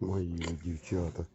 Мои девчата.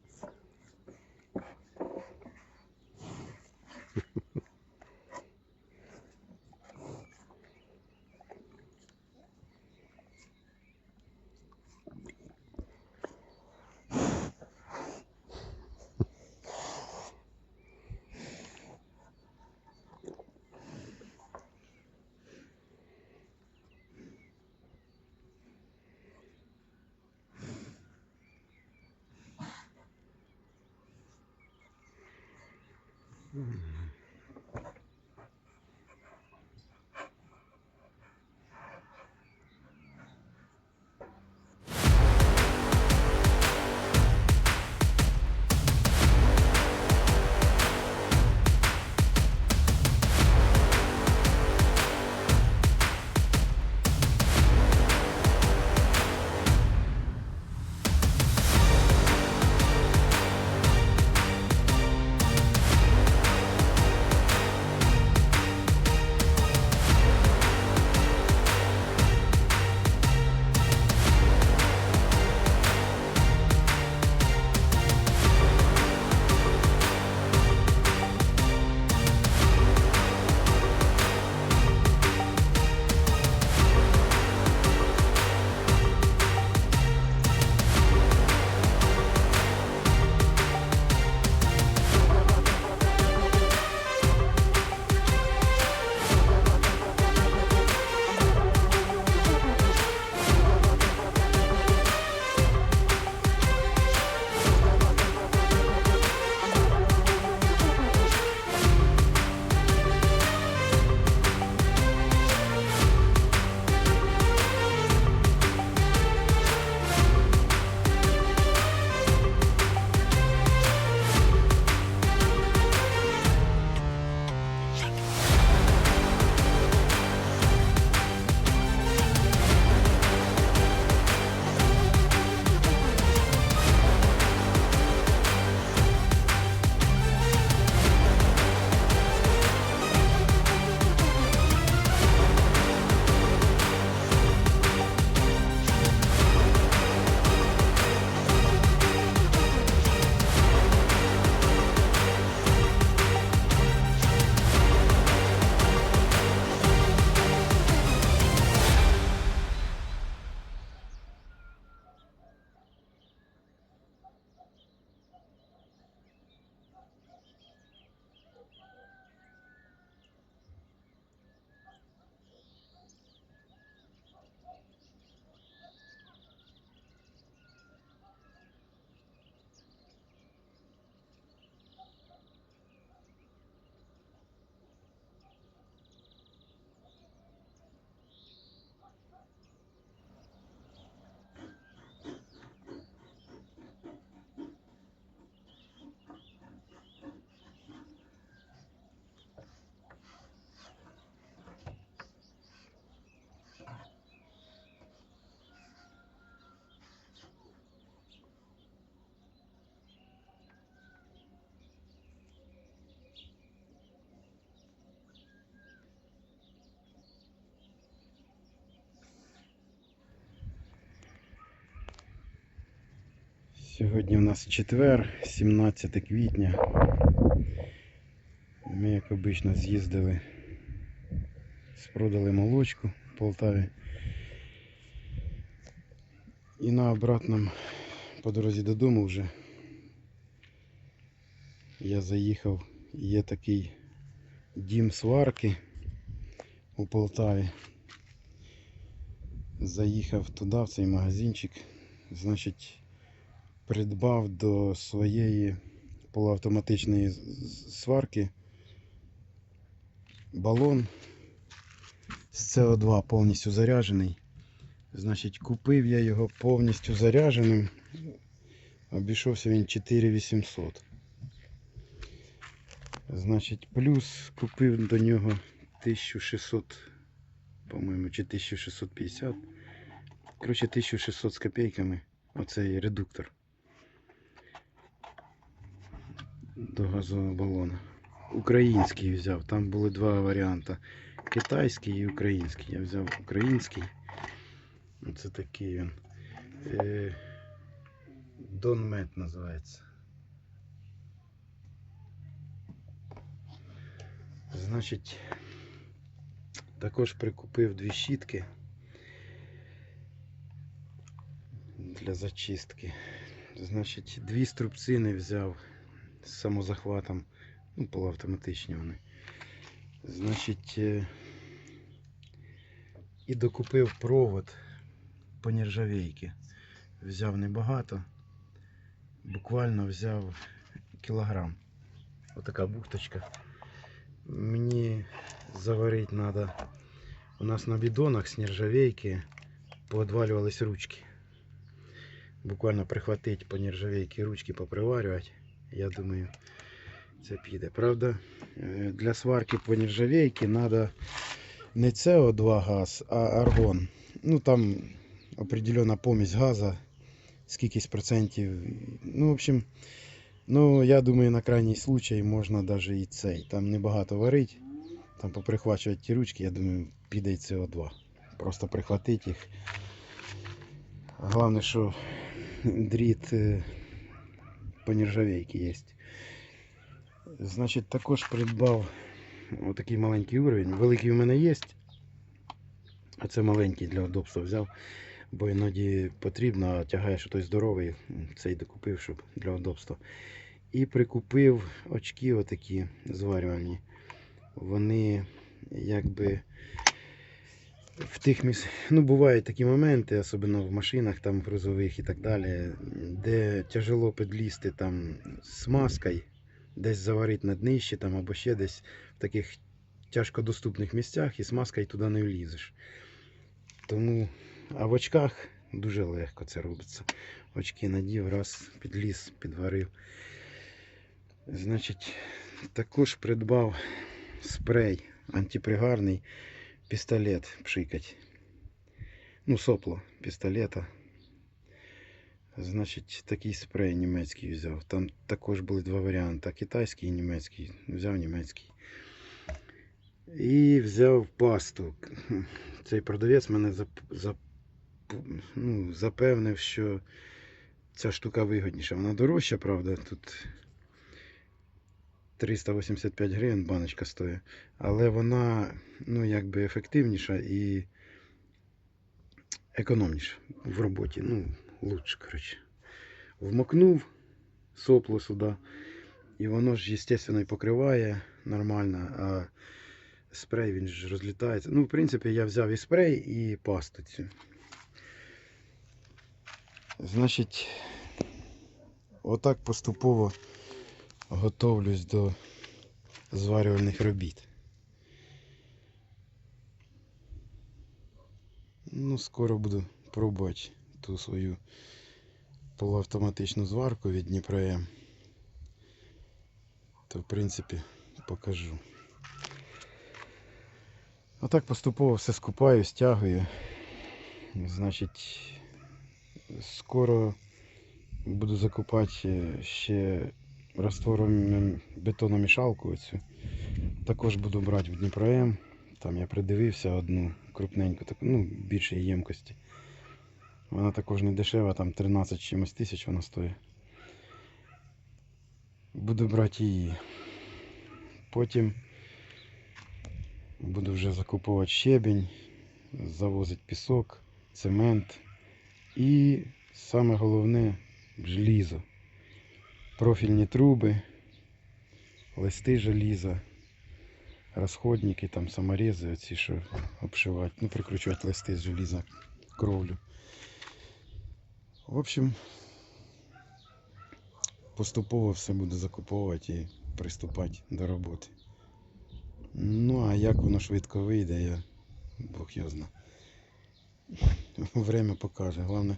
Сьогодні у нас четвер, 17 квітня. Ми, як обично, з'їздили, спродали молочку в Полтаві. І на обратному по дорозі додому вже я заїхав. Є такий дім сварки у Полтаві. Заїхав туди, в цей магазинчик. Значить, придбав до своєї полуавтоматичної сварки балон з СО2 повністю заряджений. Значить, купив я його повністю зарядженим. Обійшовся він 4800. Значить, плюс купив до нього 1600, по-моєму, чи 1650. Коротше, 1600 з копійками. Оцей редуктор. До газового балона. Український взяв. Там були два варіанти. Китайський і український. Я взяв український. Оце такий він. Е, Донмет називається. Значить, також прикупив дві щітки для зачистки. Значить, дві струбцини взяв з самозахватом, ну, полуавтоматичні вони. Значить, е, і докупив провод по нержавейки. Взяв небагато, буквально взяв кілограм. Отака бухточка. Мені заварити треба. У нас на бідонах з нержавейки поотвалювались ручки. Буквально прихватити по нержавейки ручки, поприварювати. Я думаю, це піде. Правда, е, для сварки по нержавейки треба не СО2 газ, а аргон. Ну там определена помість газа, скількись процентів. Ну, в общем, ну я думаю, на крайній случай можна навіть і цей. Там небагато варить. Там поприхвачувати ті ручки, я думаю, піде і СО2. Просто прихватити їх. Головне, що дріт е, по нержавейки є. Значить, також придбав отакий маленький уровень. Великий у мене є. А це маленький для удобства взяв. Бо іноді потрібно, а тягаєш той здоровий, цей докупив, щоб для удобства. І прикупив очки отакі зварювальні. Вони якби в тих міс... Ну, бувають такі моменти, особливо в машинах там грузових і так далі, де тяжело підлізти там з маскою, десь заварити на днище там, або ще десь в таких тяжкодоступних місцях і з маскою туди не влізеш. Тому, а в очках дуже легко це робиться. Очки надів, раз, підліз, підварив. Значить, також придбав спрей антипригарний пістолет пшикать. Ну, сопло пістолета. Значить, такий спрей німецький взяв. Там також були два варіанти: китайський і німецький. Взяв німецький. І взяв пасту. Цей продавець мене зап... зап... ну, запевнив, що ця штука вигідніша. Вона дорожча, правда, тут 385 гривень баночка стоїть. Але вона ну, якби ефективніша і економніша в роботі. Ну, лучше, коротше. Вмокнув сопло сюди. І воно ж, і покриває нормально, а спрей він ж розлітається. Ну, в принципі, я взяв і спрей, і пасту цю. Значить, отак поступово готовлюсь до зварювальних робіт. Ну, скоро буду пробувати ту свою полуавтоматичну зварку від Дніпром. То, в принципі, покажу. Отак поступово все скупаю, стягую. Значить, скоро буду закупати ще раствором бетономішалку оцю. Також буду брати в Дніпром. Там я придивився одну крупненьку, таку, ну, більшої ємкості. Вона також не дешева, там 13 чимось тисяч вона стоїть. Буду брати її. Потім буду вже закуповувати щебінь, завозити пісок, цемент і саме головне желізо. Профільні труби, листи желіза, розходники, там саморези, оці, що обшивати, ну, прикручувати листи з желіза, кровлю. В общем, поступово все буду закуповувати і приступати до роботи. Ну, а як воно швидко вийде, я Бог його зна. Время покаже. Головне,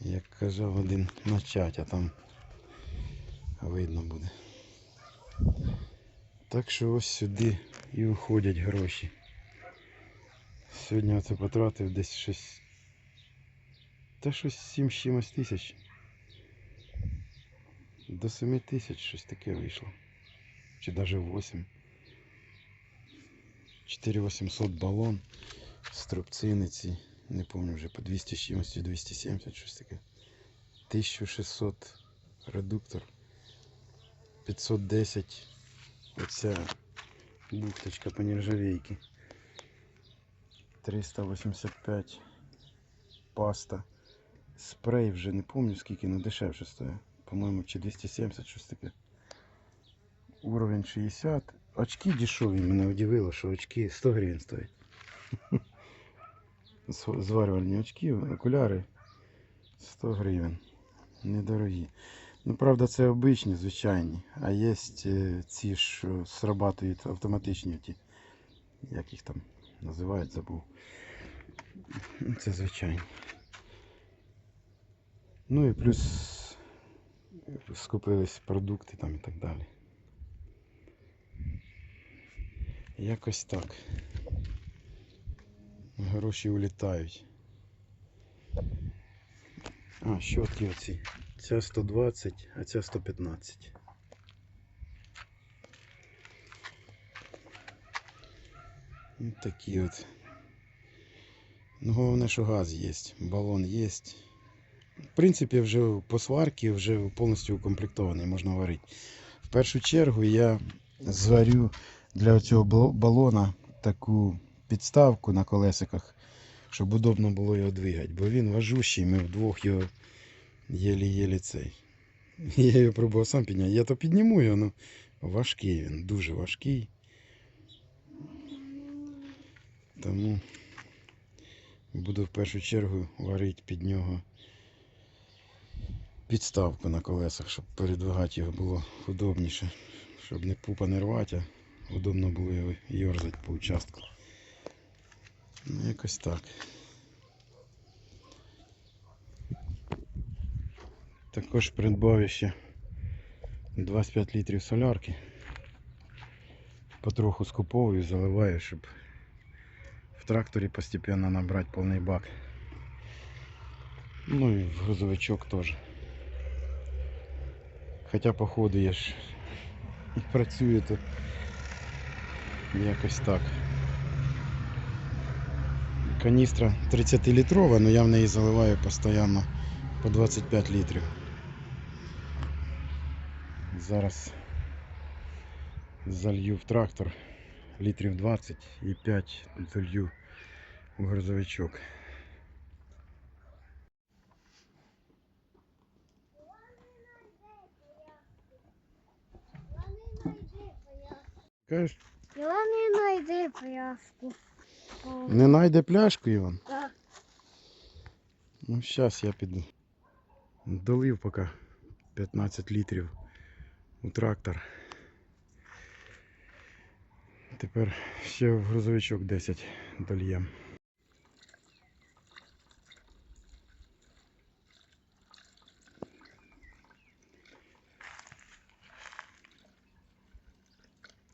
як казав один, начать, а там видно буде. Так що ось сюди і уходять гроші. Сьогодні оце потратив десь щось. Та щось 7 з чимось тисяч. До 7 тисяч щось таке вийшло. Чи навіть 8. 4800 балон, струбцини ці, не пам'ятаю вже по 200 чимось, 270 щось таке. 1600 редуктор. 510 оця бухточка по нержавейки. 385 паста. Спрей вже не пам'ятаю скільки, але дешевше стоїть. По-моєму, чи 270 щось таке. Уровень 60. Очки дешеві, мене удивило, що очки 100 гривень стоять. Зварювальні очки, окуляри 100 гривень. Недорогі. Ну, правда, це обичні, звичайні. А є е, ці, що срабатують автоматичні ті. Як їх там називають, забув. Це звичайні. Ну і плюс скупились продукти там і так далі. Якось так. Гроші улітають. А, щотки оці. Ця 120, а ця 115. Ось такі от. Ну, головне, що газ є, балон є. В принципі, вже по сварці вже повністю укомплектований, можна варити. В першу чергу я зварю для цього балона таку підставку на колесиках, щоб удобно було його двигати. Бо він важущий, ми вдвох його єлі-єлі цей. Я його пробував сам підняти. Я то підніму його, ну важкий він, дуже важкий. Тому буду в першу чергу варити під нього підставку на колесах, щоб передвигати його було удобніше. Щоб не пупа не рвати, а удобно було його йорзати по участку. Ну, якось так. Також придбав ще 25 літрів солярки. Потроху скуповую, заливаю, щоб в тракторі постепенно набрати повний бак. Ну і в грузовичок теж. Хоча по ходу я ж і працюю то якось так. Каністра 30 літрова, але я в неї заливаю постійно по 25 літрів. Зараз залью в трактор літрів 20 і 5 залью в грузовичок. Кажеш, Я не знайди пляшку. Не знайде пляшку, Іван? так. Ну, зараз я піду. Долив поки 15 літрів у трактор. Тепер ще в грузовичок 10 дольєм.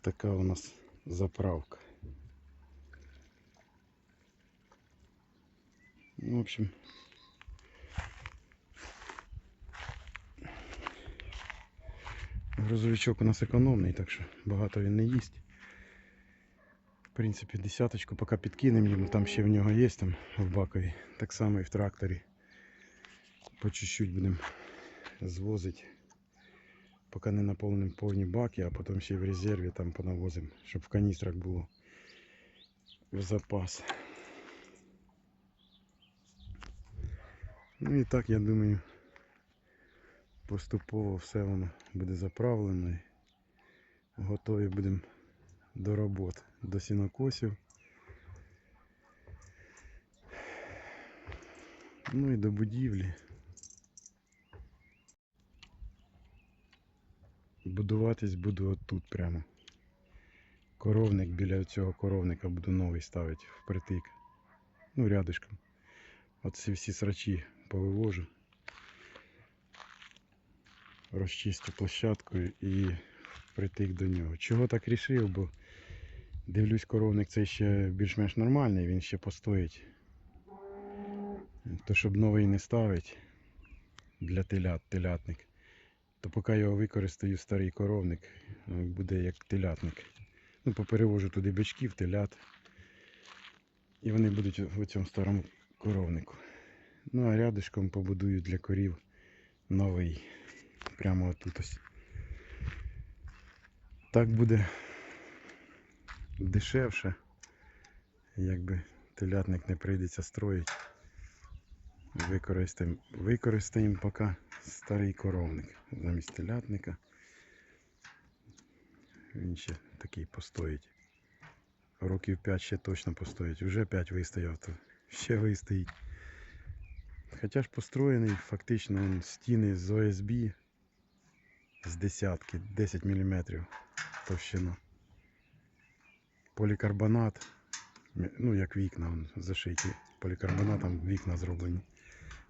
Така у нас заправка. Ну, В общем, грузовичок у нас економний, так що багато він не їсть. В принципі, десяточку поки підкинемо йому, там ще в нього є там в бакові. Так само і в тракторі. По чуть-чуть будемо звозити. Поки не наповнимо повні баки, а потім ще й в резерві там понавозимо, щоб в каністрах було в запас. Ну і так, я думаю, поступово все воно буде заправлено і готові будемо до робот, до сінокосів. Ну і до будівлі. Будуватись буду отут прямо. Коровник біля цього коровника буду новий ставити впритик. Ну, рядышком. От ці всі срачі повивожу. Розчистю площадкою і впритик до нього. Чого так рішив, бо дивлюсь, коровник цей ще більш-менш нормальний, він ще постоїть. То щоб новий не ставить для телят, телятник, то поки його використаю старий коровник, ну, буде як телятник. Ну, поперевожу туди бичків, телят. І вони будуть у цьому старому коровнику. Ну а рядишком побудую для корів новий. Прямо отут ось. Так буде дешевше, якби телятник не прийдеться строїть. Використаємо, використаємо поки старий коровник замість телятника. Він ще такий постоїть. Років 5 ще точно постоїть. Вже 5 вистояв, то ще вистоїть. Хоча ж построєний фактично стіни з ОСБ з десятки, 10 мм товщина. Полікарбонат, ну як вікна зашиті. Полікарбонатом вікна зроблені.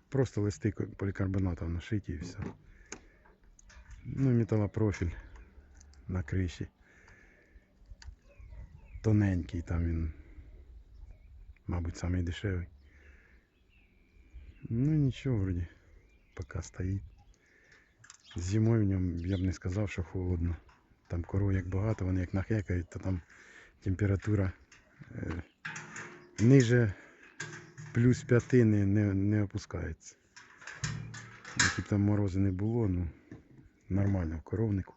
Просто листи полікарбонатом нашиті і все. Ну і металопрофіль на криші. Тоненький там він, мабуть, самий дешевий. Ну нічого, вроді, поки стоїть. Зимою в ньому я б не сказав, що холодно. Там коров як багато, вони як нахекають, то там температура е, ниже плюс 5 не, не, не опускається. Які б там морози не було, ну нормально в коровнику.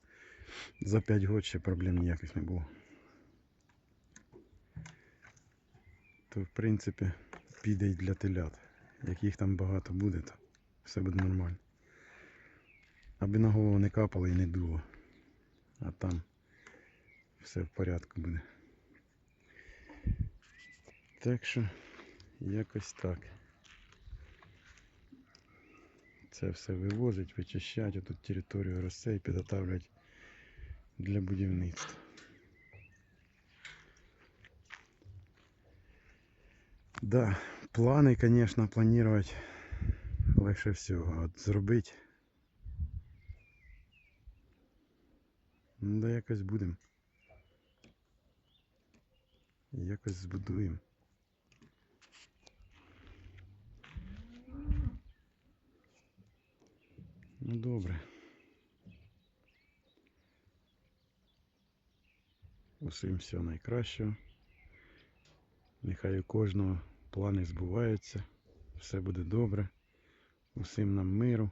За 5 років ще проблем ніяких не було. То в принципі піде й для телят. Як їх там багато буде, то все буде нормально. Аби на голову не капало і не дуло. А там все в порядку буде. Так що якось так. Це все вивозить, вичищать, отут територію розсей, підготавлять для будівництва. Да, плани, конечно, планувати легше всього. От зробити. Ну да якось будемо. Якось збудуємо. Ну добре. Усім всього найкращого. Нехай у кожного плани збуваються. Все буде добре. Усім нам миру.